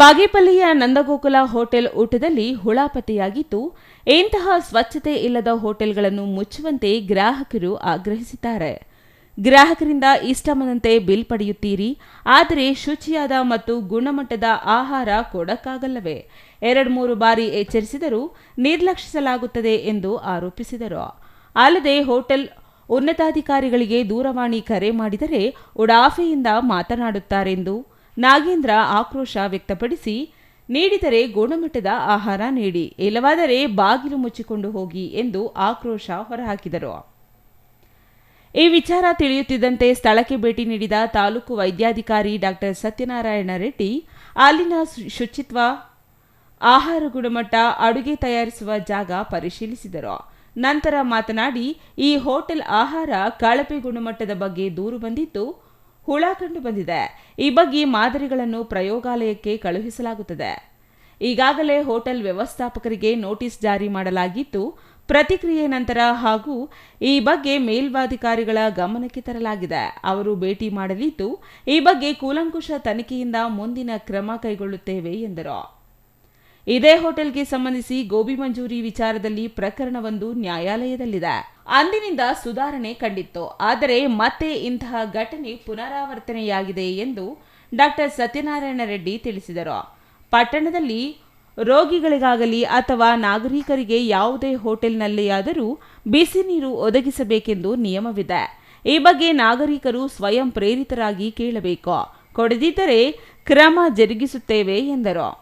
ಬಾಗೇಪಲ್ಲಿಯ Nandagokula hotel ಊಟದಲ್ಲಿ ಹುಳ ಪತ್ತೆಯಾಗಿದ್ದು ಇಂತಹ ಸ್ವಚ್ಛತೆ ಇಲ್ಲದ ಹೋಟೆಲ್ಗಳನ್ನು ಮುಚ್ಚುವಂತೆ ಗ್ರಾಹಕರು ಆಗ್ರಹಿಸಿದ್ದಾರೆ. ಗ್ರಾಹಕರಿಂದ ಇಷ್ಟಮನಂತೆ ಬಿಲ್ ಪಡೆಯುತ್ತೀರಿ, ಆದರೆ ಶುಚಿಯಾದ ಮತ್ತು ಗುಣಮಟ್ಟದ ಆಹಾರ ಕೊಡಕ್ಕಾಗಲ್ಲವೇ? ಎರಡು ಮೂರು ಬಾರಿ ಎಚ್ಚರಿಸಿದರೂ ನಿರ್ಲಕ್ಷಿಸಲಾಗುತ್ತದೆ ಎಂದು ಆರೋಪಿಸಿದರು. ಅಲ್ಲದೆ ಹೋಟೆಲ್ ಉನ್ನತಾಧಿಕಾರಿಗಳಿಗೆ ದೂರವಾಣಿ ಕರೆ ಮಾಡಿದರೆ ಉಡಾಫೆಯಿಂದ ಮಾತನಾಡುತ್ತಾರೆಂದು ನಾಗೇಂದ್ರ ಆಕ್ರೋಶ ವ್ಯಕ್ತಪಡಿಸಿ, ನೀಡಿದರೆ ಗುಣಮಟ್ಟದ ಆಹಾರ ನೀಡಿ, ಇಲ್ಲವಾದರೆ ಬಾಗಿಲು ಮುಚ್ಚಿಕೊಂಡು ಹೋಗಿ ಎಂದು ಆಕ್ರೋಶ ಹೊರಹಾಕಿದರು. ಈ ವಿಚಾರ ತಿಳಿಯುತ್ತಿದ್ದಂತೆ ಸ್ಥಳಕ್ಕೆ ಭೇಟಿ ನೀಡಿದ ತಾಲೂಕು ವೈದ್ಯಾಧಿಕಾರಿ ಡಾಕ್ಟರ್ ಸತ್ಯನಾರಾಯಣ ರೆಡ್ಡಿ, ಅಲ್ಲಿನ ಶುಚಿತ್ವ, ಆಹಾರ ಗುಣಮಟ್ಟ, ಅಡುಗೆ ತಯಾರಿಸುವ ಜಾಗ ಪರಿಶೀಲಿಸಿದರು. ನಂತರ ಮಾತನಾಡಿ, ಈ ಹೋಟೆಲ್ ಆಹಾರ ಕಳಪೆ ಗುಣಮಟ್ಟದ ಬಗ್ಗೆ ದೂರು ಬಂದಿದ್ದು ಹುಳ ಕಂಡು ಬಂದಿದೆ. ಈ ಬಗ್ಗೆ ಮಾದರಿಗಳನ್ನು ಪ್ರಯೋಗಾಲಯಕ್ಕೆ ಕಳುಹಿಸಲಾಗುತ್ತದೆ. ಈಗಾಗಲೇ ಹೋಟೆಲ್ ವ್ಯವಸ್ಥಾಪಕರಿಗೆ ನೋಟಿಸ್ ಜಾರಿ ಮಾಡಲಾಗಿದ್ದು ಪ್ರತಿಕ್ರಿಯೆ ನಂತರ ಹಾಗೂ ಈ ಬಗ್ಗೆ ಮೇಲ್ವಾಧಿಕಾರಿಗಳ ಗಮನಕ್ಕೆ ತರಲಾಗಿದೆ. ಅವರು ಭೇಟಿ ಮಾಡಲಿದ್ದು, ಈ ಬಗ್ಗೆ ಕೂಲಂಕುಷ ತನಿಖೆಯಿಂದ ಮುಂದಿನ ಕ್ರಮ ಕೈಗೊಳ್ಳುತ್ತೇವೆ ಎಂದರು. ಇದೇ ಹೋಟೆಲ್ಗೆ ಸಂಬಂಧಿಸಿ ಗೋಬಿ ಮಂಜೂರಿ ವಿಚಾರದಲ್ಲಿ ಪ್ರಕರಣವೊಂದು ನ್ಯಾಯಾಲಯದಲ್ಲಿದೆ. ಅಂದಿನಿಂದ ಸುಧಾರಣೆ ಕಂಡಿತ್ತು. ಆದರೆ ಮತ್ತೆ ಇಂತಹ ಘಟನೆ ಪುನರಾವರ್ತನೆಯಾಗಿದೆ ಎಂದು ಡಾಕ್ಟರ್ ಸತ್ಯನಾರಾಯಣ ರೆಡ್ಡಿ ತಿಳಿಸಿದರು. ಪಟ್ಟಣದಲ್ಲಿ ರೋಗಿಗಳಿಗಾಗಲಿ ಅಥವಾ ನಾಗರಿಕರಿಗೆ ಯಾವುದೇ ಹೋಟೆಲ್ನಲ್ಲಿಯಾದರೂ ಬಿಸಿ ನೀರು ಒದಗಿಸಬೇಕೆಂದು ನಿಯಮವಿದೆ. ಈ ಬಗ್ಗೆ ನಾಗರಿಕರು ಸ್ವಯಂ ಪ್ರೇರಿತರಾಗಿ ಕೇಳಬೇಕು. ಕೊಡದಿದ್ದರೆ ಕ್ರಮ ಜರುಗಿಸುತ್ತೇವೆ ಎಂದರು.